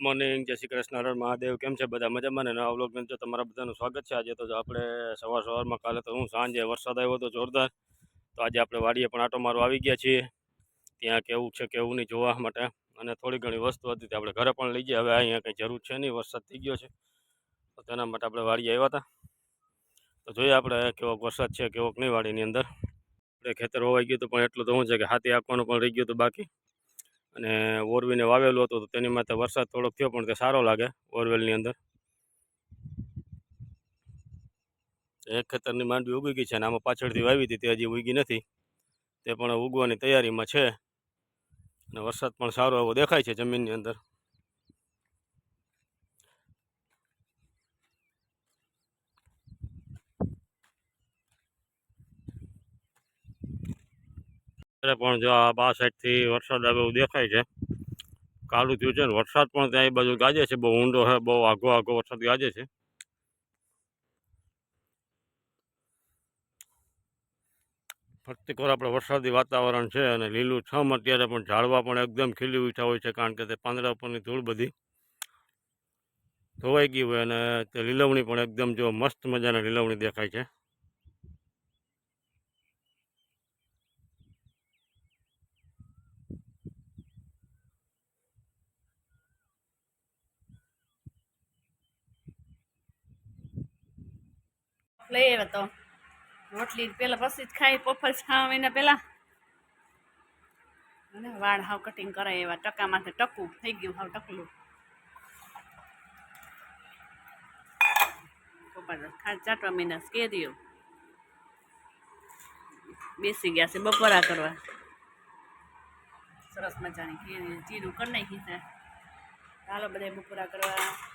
Morning જય શ્રી કૃષ્ણ, હર મહાદેવ, કેમ છે બધા? મજામાં ને? વ્લોગની અંદર તમારા બધાનું સ્વાગત છે. આજે તો આપણે સવાર સવારમાં, કાલે તો હું સાંજે વરસાદ આવ્યો હતો જોરદાર. તો આજે આપણે વાડીએ પણ આટો મારો આવી ગયા છીએ. ત્યાં કેવું છે, કેવું નહીં જોવા માટે. અને થોડી ઘણી વસ્તુ હતી આપણે ઘરે પણ લઈ ગયા. હવે અહીંયા કંઈ જરૂર છે નહીં, વરસાદ થઈ ગયો છે. તો તેના માટે આપણે વાડીએ આવ્યા હતા. તો જોઈએ આપણે કેવોક વરસાદ છે, કેવોક નહીં વાડીની અંદર. આપણે ખેતર હોવાઈ ગયું હતું પણ એટલું તો શું છે કે હાથી આપવાનું પણ રહી ગયું હતું બાકી. અને ઓરવીને વાવેલું હતું તો તેની માટે વરસાદ થોડોક થયો પણ તે સારો લાગે ઓરવેલની અંદર. એક ખેતરની માંડવી ઉગી ગઈ છે અને આમાં પાછળથી વાવી હતી, તે હજી ઉગી નથી. તે પણ ઉગવાની તૈયારીમાં છે. અને વરસાદ પણ સારો એવો દેખાય છે જમીનની અંદર. અત્યારે પણ જો આ બા સાઈડથી વરસાદ આવે એવું દેખાય છે. કાલું થયું છે ને વરસાદ પણ ત્યાં એ બાજુ ગાજે છે, બહુ ઊંડો છે બહુ આઘો આઘો વરસાદ ગાજે છે. પ્રત્યેક આપણે વરસાદી વાતાવરણ છે અને લીલું છમ અત્યારે પણ ઝાડવા પણ એકદમ ખીલી ઉઠ્યા હોય છે કારણ કે તે પાંદડા ઉપરની ધૂળ બધી ધોવાઈ ગઈ હોય અને તે લીલવણી પણ એકદમ જો મસ્ત મજાની લીલવણી દેખાય છે. લઈ આવ્યા તો. રોટલી પેલા પછી જ ખાઈ પફર ખાવા મહિના પેલા. અને વાળ હાવ કટિંગ કરાય એવા ટકા માથે ટકું થઈ ગયું હાવ ટકલું. ચાટવા મહિના કેરીઓ. બેસી ગયા છે બપોરા કરવા. સરસ મજાની ચીરું કરી નાખી છે. ચાલો બધા બપોરા કરવા.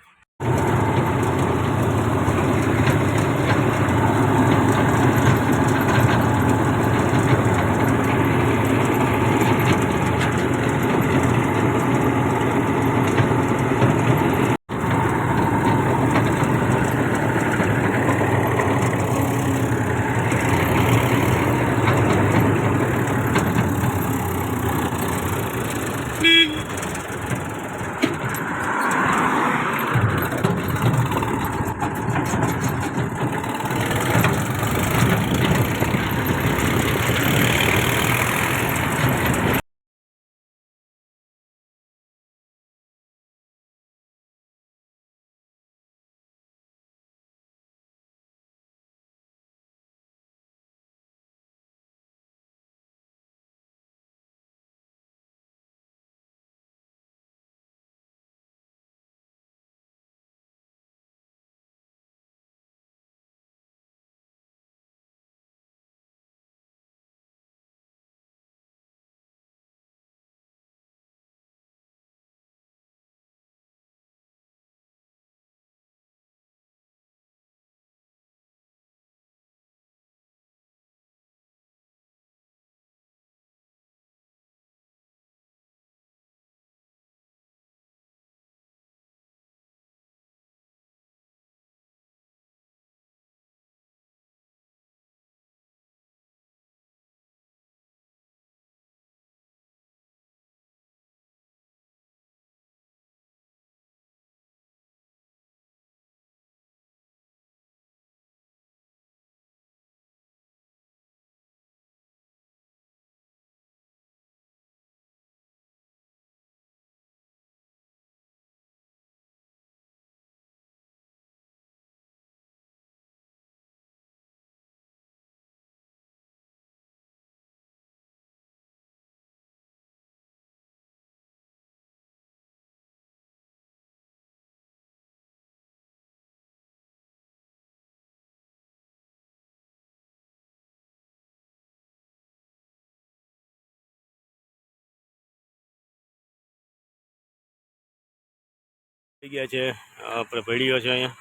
થઈ ગયા છે. આપણે ભેડીઓ છે અહીંયા.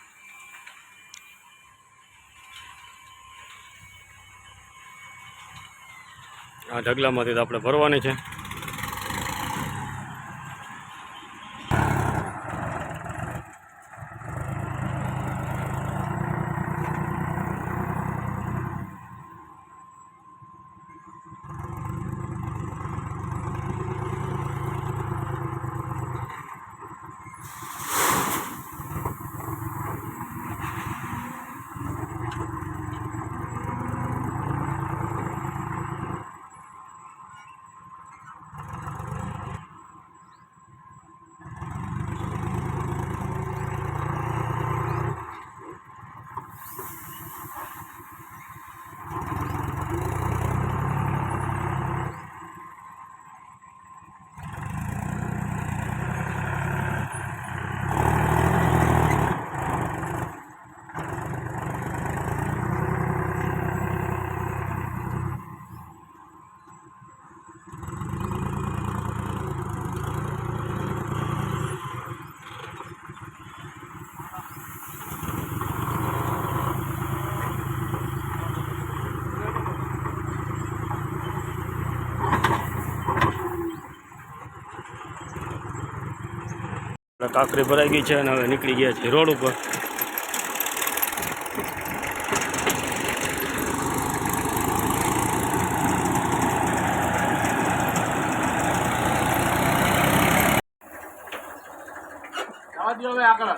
આ ઢગલામાંથી તો આપણે ભરવાની છે. કાંકરી ભરાઈ ગઈ છે અને હવે નીકળી ગયા છે રોડ ઉપર. હવે આગળ.